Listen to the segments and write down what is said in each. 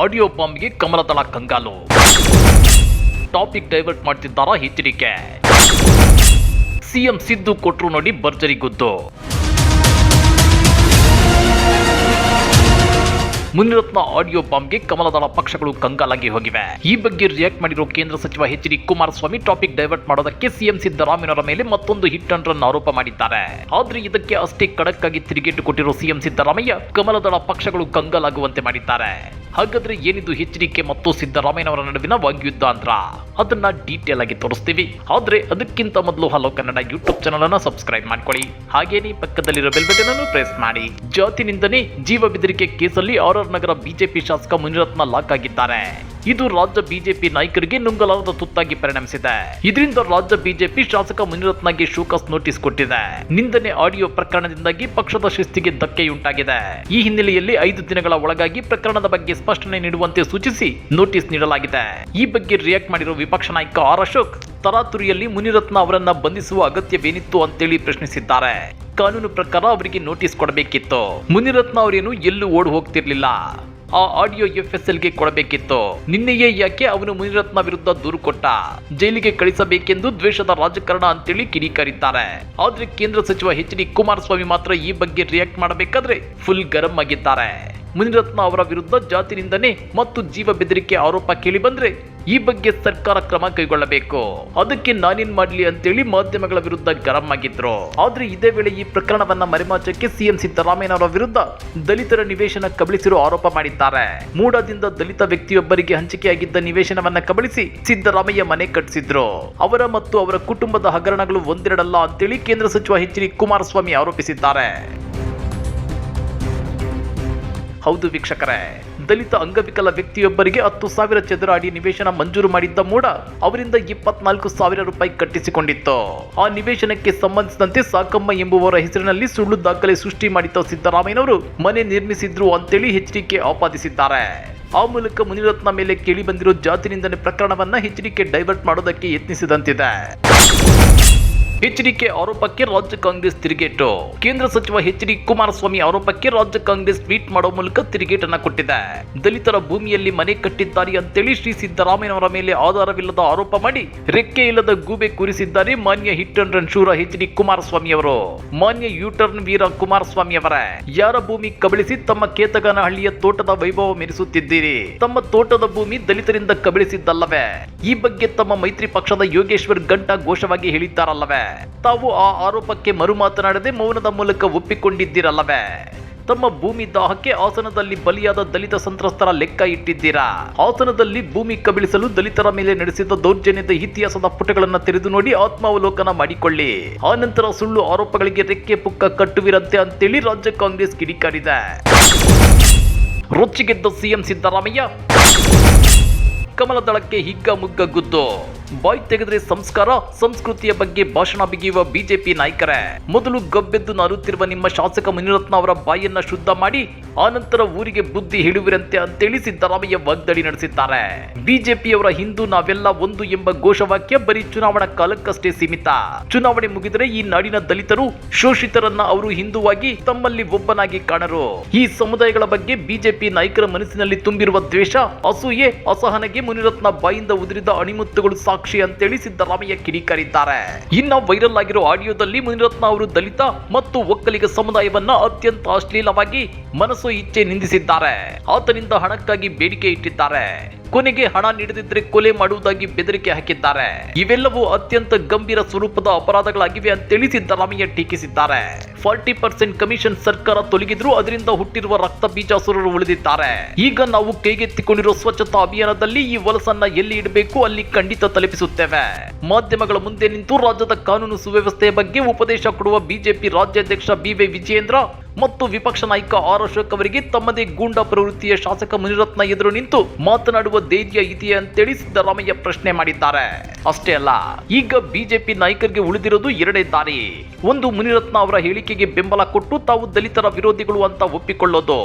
Audio ಬಾಂಬ್ಗೆ ಕಮಲದಳ ಕಂಗಾಲು. ಟಾಪಿಕ್ ಡೈವರ್ಟ್ ಮಾಡ್ತಿದ್ದಾರಾ ಎಚ್ಚರಿಕೆ? ಸಿಎಂ ಸಿದ್ದು ಕೊಟ್ರು ನೋಡಿ ಭರ್ಜರಿ ಗುದ್ದು. ಮುನಿರತ್ನ ಆಡಿಯೋ ಬಾಂಬ್ಗೆ ಕಮಲದಳ ಪಕ್ಷಗಳು ಕಂಗಾಲಾಗಿ ಹೋಗಿವೆ. ಈ ಬಗ್ಗೆ ರಿಯಾಕ್ಟ್ ಮಾಡಿರುವ ಕೇಂದ್ರ ಸಚಿವ H D Kumaraswamy topic divert ಮಾಡೋದಕ್ಕೆ ಸಿಎಂ ಸಿದ್ದರಾಮಯ್ಯನವರ ಮೇಲೆ ಮತ್ತೊಂದು ಹಿಟ್ ಅಂಡ್ ರನ್ ಆರೋಪ ಮಾಡಿದ್ದಾರೆ. ಆದ್ರೆ ಇದಕ್ಕೆ ಅಷ್ಟೇ ಖಡಕ್ ಆಗಿ ತಿರುಗೇಟು ಕೊಟ್ಟಿರುವ ಸಿಎಂ ಸಿದ್ದರಾಮಯ್ಯ ಕಮಲದಳ ಪಕ್ಷಗಳು ಕಂಗಾಲಾಗುವಂತೆ ಮಾಡಿದ್ದಾರೆ. ಹಾಗಾದ್ರೆ ಏನಿದು ಎಚ್ಚರಿಕೆ ಮತ್ತು ಸಿದ್ದರಾಮಯ್ಯನವರ ನಡುವಿನ ವಾಗ್ಯುದ್ಧ ಅಂತ ಅದನ್ನ ಡೀಟೇಲ್ ಆಗಿ ತೋರಿಸ್ತೀವಿ. ಆದ್ರೆ ಅದಕ್ಕಿಂತ ಮೊದಲು ಹಲೋ ಕನ್ನಡ ಯೂಟ್ಯೂಬ್ ಚಾನಲ್ ಅನ್ನ ಸಬ್ಸ್ಕ್ರೈಬ್ ಮಾಡ್ಕೊಳ್ಳಿ. ಹಾಗೇನೇ ಪಕ್ಕದಲ್ಲಿರೋ ಬೆಲ್ ಬಟನ್ ಅನ್ನು ಪ್ರೆಸ್ ಮಾಡಿ. ಜಾತಿ ನಿಂದನೆ ಜೀವ ಬೆದರಿಕೆ ಕೇಸಲ್ಲಿ ಆರ್ ಆರ್ ನಗರ ಬಿಜೆಪಿ ಶಾಸಕ ಮುನಿರತ್ನ ಲಾಕ್ ಆಗಿದ್ದಾರೆ. ಇದು ರಾಜ್ಯ ಬಿಜೆಪಿ ನಾಯಕರಿಗೆ ನುಂಗಲಾರದ ತುತ್ತಾಗಿ ಪರಿಣಮಿಸಿದೆ. ಇದರಿಂದ ರಾಜ್ಯ ಬಿಜೆಪಿ ಶಾಸಕ ಮುನಿರತ್ನಗೆ ಶೋಕಾಸ್ ನೋಟಿಸ್ ಕೊಟ್ಟಿದೆ. ನಿಂದನೆ ಆಡಿಯೋ ಪ್ರಕರಣದಿಂದಾಗಿ ಪಕ್ಷದ ಶಿಸ್ತಿಗೆ ಧಕ್ಕೆಯುಂಟಾಗಿದೆ. ಈ ಹಿನ್ನೆಲೆಯಲ್ಲಿ ಐದು ದಿನಗಳ ಒಳಗಾಗಿ ಪ್ರಕರಣದ ಬಗ್ಗೆ ಸ್ಪಷ್ಟನೆ ನೀಡುವಂತೆ ಸೂಚಿಸಿ ನೋಟಿಸ್ ನೀಡಲಾಗಿದೆ. ಈ ಬಗ್ಗೆ ರಿಯಾಕ್ಟ್ ಮಾಡಿರುವ ವಿಪಕ್ಷ ನಾಯಕ ಆರ್ ಅಶೋಕ್, ತರಾತುರಿಯಲ್ಲಿ ಮುನಿರತ್ನ ಅವರನ್ನ ಬಂಧಿಸುವ ಅಗತ್ಯವೇನಿತ್ತು ಅಂತೇಳಿ ಪ್ರಶ್ನಿಸಿದ್ದಾರೆ. ಕಾನೂನು ಪ್ರಕಾರ ಅವರಿಗೆ ನೋಟಿಸ್ ಕೊಡಬೇಕಿತ್ತು. ಮುನಿರತ್ನ ಅವರೇನು ಎಲ್ಲೂ ಓಡ್ ಹೋಗ್ತಿರ್ಲಿಲ್ಲ. ಆ ಆಡಿಯೋ ಎಫ್ಎಸ್ಎಲ್ಗೆ ಕೊಡಬೇಕಿತ್ತು. ನಿನ್ನೆಯೇ ಯಾಕೆ ಅವನು ಮುನಿರತ್ನ ವಿರುದ್ಧ ದೂರು ಕೊಟ್ಟ? ಜೈಲಿಗೆ ಕಳಿಸಬೇಕೆಂದು ದ್ವೇಷದ ರಾಜಕಾರಣ ಅಂತೇಳಿ ಕಿಡಿಕಾರಿದ್ದಾರೆ. ಆದ್ರೆ ಕೇಂದ್ರ ಸಚಿವ ಎಚ್ ಡಿ ಕುಮಾರಸ್ವಾಮಿ ಮಾತ್ರ ಈ ಬಗ್ಗೆ ರಿಯಾಕ್ಟ್ ಮಾಡಬೇಕಾದ್ರೆ ಫುಲ್ ಗರಂ ಆಗಿದ್ದಾರೆ. ಮುನಿರತ್ನ ಅವರ ವಿರುದ್ಧ ಜಾತಿ ನಿಂದನೆ ಮತ್ತು ಜೀವ ಬೆದರಿಕೆ ಆರೋಪ ಕೇಳಿ ಬಂದ್ರೆ ಈ ಬಗ್ಗೆ ಸರ್ಕಾರ ಕ್ರಮ ಕೈಗೊಳ್ಳಬೇಕು. ಅದಕ್ಕೆ ನಾನೇನ್ ಮಾಡ್ಲಿ ಅಂತೇಳಿ ಮಾಧ್ಯಮಗಳ ವಿರುದ್ಧ ಗರಂ ಆಗಿದ್ರು. ಆದ್ರೆ ಇದೇ ವೇಳೆ ಈ ಪ್ರಕರಣವನ್ನ ಮರೆಮಾಚಕ್ಕೆ ಸಿಎಂ ಸಿದ್ದರಾಮಯ್ಯನವರ ವಿರುದ್ಧ ದಲಿತರ ನಿವೇಶನ ಕಬಳಿಸಿರೋ ಆರೋಪ ಮಾಡಿದ್ದಾರೆ. ಮೂಡದಿಂದ ದಲಿತ ವ್ಯಕ್ತಿಯೊಬ್ಬರಿಗೆ ಹಂಚಿಕೆಯಾಗಿದ್ದ ನಿವೇಶನವನ್ನ ಕಬಳಿಸಿ ಸಿದ್ದರಾಮಯ್ಯ ಮನೆ ಕಟ್ಟಿಸಿದ್ರು. ಅವರ ಮತ್ತು ಅವರ ಕುಟುಂಬದ ಹಗರಣಗಳು ಒಂದೆರಡಲ್ಲ ಅಂತೇಳಿ ಕೇಂದ್ರ ಸಚಿವ ಎಚ್ ಡಿ ಕುಮಾರಸ್ವಾಮಿ ಆರೋಪಿಸಿದ್ದಾರೆ. ಹೌದು ವೀಕ್ಷಕರೇ. ದಲಿತ ಅಂಗವಿಕಲ ವ್ಯಕ್ತಿಯೊಬ್ಬರಿಗೆ ಹತ್ತು ಸಾವಿರ ಚದರ ಅಡಿ ನಿವೇಶನ ಮಂಜೂರು ಮಾಡಿದ್ದ ಮೂಡ ಅವರಿಂದ ಇಪ್ಪತ್ನಾಲ್ಕು ಸಾವಿರ ರೂಪಾಯಿ ಕಟ್ಟಿಸಿಕೊಂಡಿತ್ತು. ಆ ನಿವೇಶನಕ್ಕೆ ಸಂಬಂಧಿಸಿದಂತೆ ಸಾಕಮ್ಮ ಎಂಬುವರ ಹೆಸರಿನಲ್ಲಿ ಸುಳ್ಳು ದಾಖಲೆ ಸೃಷ್ಟಿ ಮಾಡಿದ್ದ ಸಿದ್ದರಾಮಯ್ಯನವರು ಮನೆ ನಿರ್ಮಿಸಿದ್ರು ಅಂತೇಳಿ ಎಚ್ಡಿಕೆ ಆಪಾದಿಸಿದ್ದಾರೆ. ಆ ಮೂಲಕ ಮುನಿರತ್ನ ಮೇಲೆ ಕೇಳಿ ಬಂದಿರೋ ಜಾತಿ ನಿಂದನೆ ಪ್ರಕರಣವನ್ನ ಎಚ್ಚರಿಕೆ ಡೈವರ್ಟ್ ಮಾಡೋದಕ್ಕೆ ಯತ್ನಿಸಿದಂತಿದೆ. ಎಚ್ಡಿಕೆ ಆರೋಪಕ್ಕೆ ರಾಜ್ಯ ಕಾಂಗ್ರೆಸ್ ತಿರುಗೇಟು. ಕೇಂದ್ರ ಸಚಿವ ಎಚ್ ಡಿ ಕುಮಾರಸ್ವಾಮಿ ಆರೋಪಕ್ಕೆ ರಾಜ್ಯ ಕಾಂಗ್ರೆಸ್ ಟ್ವೀಟ್ ಮಾಡುವ ಮೂಲಕ ತಿರುಗೇಟನ್ನ ಕೊಟ್ಟಿದೆ. ದಲಿತರ ಭೂಮಿಯಲ್ಲಿ ಮನೆ ಕಟ್ಟಿದ್ದಾರೆ ಅಂತೇಳಿ ಶ್ರೀ ಸಿದ್ದರಾಮಯ್ಯನವರ ಮೇಲೆ ಆಧಾರವಿಲ್ಲದ ಆರೋಪ ಮಾಡಿ ರೆಕ್ಕೆ ಇಲ್ಲದ ಗೂಬೆ ಕೂರಿಸಿದ್ದಾರೆ ಮಾನ್ಯ ಹಿಟ್ ಅಂಡ್ ರನ್ ಶೂರ ಎಚ್ ಡಿ ಕುಮಾರಸ್ವಾಮಿ ಅವರು. ಮಾನ್ಯ ಯೂಟರ್ನ್ ವೀರ ಕುಮಾರಸ್ವಾಮಿ ಅವರೇ, ಯಾರ ಭೂಮಿ ಕಬಳಿಸಿ ತಮ್ಮ ಕೇತಗಾನಹಳ್ಳಿಯ ತೋಟದ ವೈಭವ ಮೆರೆಸುತ್ತಿದ್ದೀರಿ? ತಮ್ಮ ತೋಟದ ಭೂಮಿ ದಲಿತರಿಂದ ಕಬಳಿಸಿದ್ದಲ್ಲವೇ? ಈ ಬಗ್ಗೆ ತಮ್ಮ ಮೈತ್ರಿ ಪಕ್ಷದ ಯೋಗೇಶ್ವರ್ ಗಂಟ ಘೋಷವಾಗಿ ಹೇಳಿದ್ದಾರಲ್ಲವೇ? ತಾವು ಆ ಆರೋಪಕ್ಕೆ ಮರು ಮಾತನಾಡದೆ ಮೌನದ ಮೂಲಕ ಒಪ್ಪಿಕೊಂಡಿದ್ದೀರಲ್ಲವೇ? ತಮ್ಮ ಭೂಮಿ ದಾಹಕ್ಕೆ ಹಾಸನದಲ್ಲಿ ಬಲಿಯಾದ ದಲಿತ ಸಂತ್ರಸ್ತರ ಲೆಕ್ಕ ಇಟ್ಟಿದ್ದೀರಾ? ಹಾಸನದಲ್ಲಿ ಭೂಮಿ ಕಬಳಿಸಲು ದಲಿತರ ಮೇಲೆ ನಡೆಸಿದ ದೌರ್ಜನ್ಯದ ಇತಿಹಾಸದ ಪುಟಗಳನ್ನು ತೆರೆದು ನೋಡಿ ಆತ್ಮಾವಲೋಕನ ಮಾಡಿಕೊಳ್ಳಿ. ಆ ನಂತರ ಸುಳ್ಳು ಆರೋಪಗಳಿಗೆ ರೆಕ್ಕೆ ಪುಕ್ಕ ಕಟ್ಟುವಿರಂತೆ ಅಂತೇಳಿ ರಾಜ್ಯ ಕಾಂಗ್ರೆಸ್ ಕಿಡಿಕಾರಿದೆ. ರೊಚ್ಚಿಗೆದ್ದ ಸಿಎಂ ಸಿದ್ದರಾಮಯ್ಯ. ಕಮಲದಳಕ್ಕೆ ಹಿಗ್ಗ ಮುಗ್ಗ ಗುದ್ದು. ಬಾಯ್ ತೆಗೆದ್ರೆ ಸಂಸ್ಕಾರ, ಸಂಸ್ಕೃತಿಯ ಬಗ್ಗೆ ಭಾಷಣ ಬಿಗಿಯುವ ಬಿಜೆಪಿ ನಾಯಕರೇ. ಮೊದಲು ಗಬ್ಬೆದ್ದು ನಾರುತ್ತಿರುವ ನಿಮ್ಮ ಶಾಸಕ ಮುನಿರತ್ನ ಅವರ ಬಾಯನ್ನ ಶುದ್ಧ ಮಾಡಿ ಆನಂತರ ಊರಿಗೆ ಬುದ್ಧಿ ಹೇಳುವಿರಂತೆ ಅಂತೇಳಿ ಸಿದ್ದರಾಮಯ್ಯ ವಾಗ್ದಾಳಿ ನಡೆಸಿದ್ದಾರೆ. ಬಿಜೆಪಿಯವರ ಹಿಂದೂ ನಾವೆಲ್ಲ ಒಂದು ಎಂಬ ಘೋಷವಾಕ್ಯ ಬರೀ ಚುನಾವಣಾ ಕಾಲಕ್ಕಷ್ಟೇ ಸೀಮಿತ. ಚುನಾವಣೆ ಮುಗಿದರೆ ಈ ನಾಡಿನ ದಲಿತರು, ಶೋಷಿತರನ್ನ ಅವರು ಹಿಂದುವಾಗಿ ತಮ್ಮಲ್ಲಿ ಒಬ್ಬನಾಗಿ ಕಾಣರು. ಈ ಸಮುದಾಯಗಳ ಬಗ್ಗೆ ಬಿಜೆಪಿ ನಾಯಕರ ಮನಸ್ಸಿನಲ್ಲಿ ತುಂಬಿರುವ ದ್ವೇಷ, ಅಸೂಯೆ, ಅಸಹನೆಗೆ ಮುನಿರತ್ನ ಬಾಯಿಂದ ಉದುರಿದ ಅಣಿಮುತ್ತುಗಳು ಸಾಕ್ಷಿ ಅಂತೇಳಿ ಸಿದ್ದರಾಮಯ್ಯ ಕಿಡಿಕಾರಿದ್ದಾರೆ. ಇನ್ನ ವೈರಲ್ ಆಗಿರೋ ಆಡಿಯೋದಲ್ಲಿ ಮುನಿರತ್ನ ಅವರು ದಲಿತ ಮತ್ತು ಒಕ್ಕಲಿಗ ಸಮುದಾಯವನ್ನ ಅತ್ಯಂತ ಅಶ್ಲೀಲವಾಗಿ ಮನಸ್ಸು ಇಚ್ಛೆ ನಿಂದಿಸಿದ್ದಾರೆ. ಆತನಿಂದ ಹಣಕ್ಕಾಗಿ ಬೇಡಿಕೆ ಇಟ್ಟಿದ್ದಾರೆ. ಕೊನೆಗೆ ಹಣ ನೀಡದಿದ್ರೆ ಕೊಲೆ ಮಾಡುವುದಾಗಿ ಬೆದರಿಕೆ ಹಾಕಿದ್ದಾರೆ. ಇವೆಲ್ಲವೂ ಅತ್ಯಂತ ಗಂಭೀರ ಸ್ವರೂಪದ ಅಪರಾಧಗಳಾಗಿವೆ ಅಂತೇಳಿ ಸಿದ್ದರಾಮಯ್ಯ ಟೀಕಿಸಿದ್ದಾರೆ. ಫಾರ್ಟಿ ಪರ್ಸೆಂಟ್ ಕಮಿಷನ್ ಸರ್ಕಾರ ತೊಲಗಿದ್ರು ಅದರಿಂದ ಹುಟ್ಟಿರುವ ರಕ್ತ ಬೀಜಾಸುರರು ಉಳಿದಿದ್ದಾರೆ. ಈಗ ನಾವು ಕೈಗೆತ್ತಿಕೊಂಡಿರುವ ಸ್ವಚ್ಛತಾ ಅಭಿಯಾನದಲ್ಲಿ ಈ ವಲಸನ್ನ ಎಲ್ಲಿ ಇಡಬೇಕು ಅಲ್ಲಿ ಖಂಡಿತ ತಲುಪಿಸುತ್ತೇವೆ. ಮಾಧ್ಯಮಗಳ ಮುಂದೆ ನಿಂತು ರಾಜ್ಯದ ಕಾನೂನು ಸುವ್ಯವಸ್ಥೆಯ ಬಗ್ಗೆ ಉಪದೇಶ ಕೊಡುವ ಬಿಜೆಪಿ ರಾಜ್ಯಾಧ್ಯಕ್ಷ ಬಿ ವಿಜಯೇಂದ್ರ ಮತ್ತು ವಿಪಕ್ಷ ನಾಯಕ ಆರ್ ಅಶೋಕ್ ಅವರಿಗೆ ತಮ್ಮದೇ ಗೂಂಡಾ ಪ್ರವೃತ್ತಿಯ ಶಾಸಕ ಮುನಿರತ್ನ ಎದುರು ನಿಂತು ಮಾತನಾಡುವ ಧೈರ್ಯ ಇದೆಯೇ ಅಂತೇಳಿ ಸಿದ್ದರಾಮಯ್ಯ ಪ್ರಶ್ನೆ ಮಾಡಿದ್ದಾರೆ. ಅಷ್ಟೇ ಅಲ್ಲ, ಈಗ ಬಿಜೆಪಿ ನಾಯಕರಿಗೆ ಉಳಿದಿರೋದು ಎರಡೇ ದಾರಿ. ಒಂದು ಮುನಿರತ್ನ ಅವರ ಹೇಳಿಕೆಗೆ ಬೆಂಬಲ ಕೊಟ್ಟು ತಾವು ದಲಿತರ ವಿರೋಧಿಗಳು ಅಂತ ಒಪ್ಪಿಕೊಳ್ಳೋದು.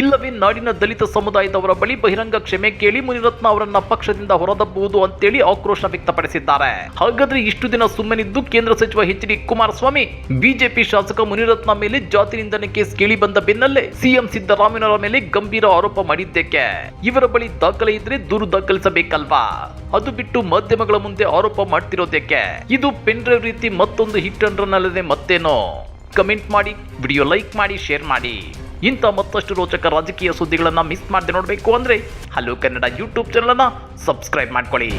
ಇಲ್ಲವೇ ನಾಡಿನ ದಲಿತ ಸಮುದಾಯದವರ ಬಳಿ ಬಹಿರಂಗ ಕ್ಷಮೆ ಕೇಳಿ ಮುನಿರತ್ನ ಅವರನ್ನ ಪಕ್ಷದಿಂದ ಹೊರದಬ್ಬುವುದು ಅಂತೇಳಿ ಆಕ್ರೋಶ ವ್ಯಕ್ತಪಡಿಸಿದ್ದಾರೆ. ಹಾಗಾದ್ರೆ ಇಷ್ಟು ದಿನ ಸುಮ್ಮನಿದ್ದು ಕೇಂದ್ರ ಸಚಿವ ಎಚ್ ಡಿ ಕುಮಾರಸ್ವಾಮಿ, ಬಿಜೆಪಿ ಶಾಸಕ ಮುನಿರತ್ನ ಮೇಲೆ ಜಾತಿ ಕೇಸ್ ಕೇಳಿ ಬಂದ ಬೆನ್ನಲ್ಲೇ ಸಿಎಂ ಸಿದ್ದರಾಮಯ್ಯನವರ ಮೇಲೆ ಗಂಭೀರ ಆರೋಪ ಮಾಡಿದ್ದಕ್ಕೆ ಇವರ ಬಳಿ ದಾಖಲೆ ಇದ್ರೆ ದೂರು ದಾಖಲಿಸಬೇಕಲ್ವಾ? ಅದು ಬಿಟ್ಟು ಮಾಧ್ಯಮಗಳ ಮುಂದೆ ಆರೋಪ ಮಾಡ್ತಿರೋದಕ್ಕೆ ಇದು ಪೆನ್ ಡ್ರೈವ್ ರೀತಿ ಮತ್ತೊಂದು ಹಿಟ್ ಅಂಡ್ ಅಲ್ಲದೆ ಮತ್ತೇನೋ? ಕಮೆಂಟ್ ಮಾಡಿ, ವಿಡಿಯೋ ಲೈಕ್ ಮಾಡಿ, ಶೇರ್ ಮಾಡಿ. ಇಂಥ ಮತ್ತಷ್ಟು ರೋಚಕ ರಾಜಕೀಯ ಸುದ್ದಿಗಳನ್ನು ಮಿಸ್ ಮಾಡದೆ ನೋಡಬೇಕು ಅಂದ್ರೆ ಹಲೋ ಕನ್ನಡ ಯೂಟ್ಯೂಬ್ ಚಾನಲನ್ನು ಸಬ್ಸ್ಕ್ರೈಬ್ ಮಾಡ್ಕೊಳ್ಳಿ.